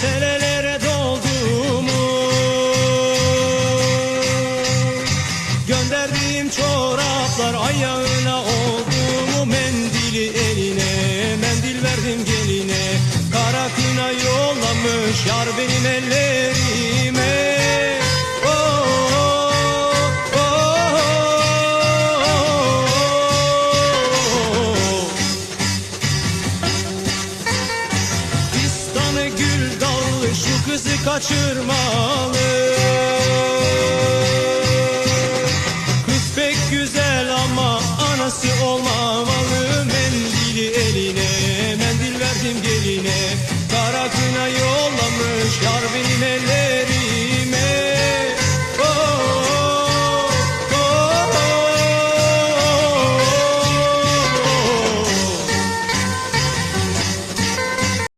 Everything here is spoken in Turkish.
senelere doldum Gönderdiğim çoraplar ayağına oldu mu? Mendili eline, mendil verdim geline Kara kına yollamış yar benim ellerime gül dallı şu kızı kaçırmalı. Kız pek güzel ama anası olmamalı. Mendili eline mendil verdim geline. Kara kına yok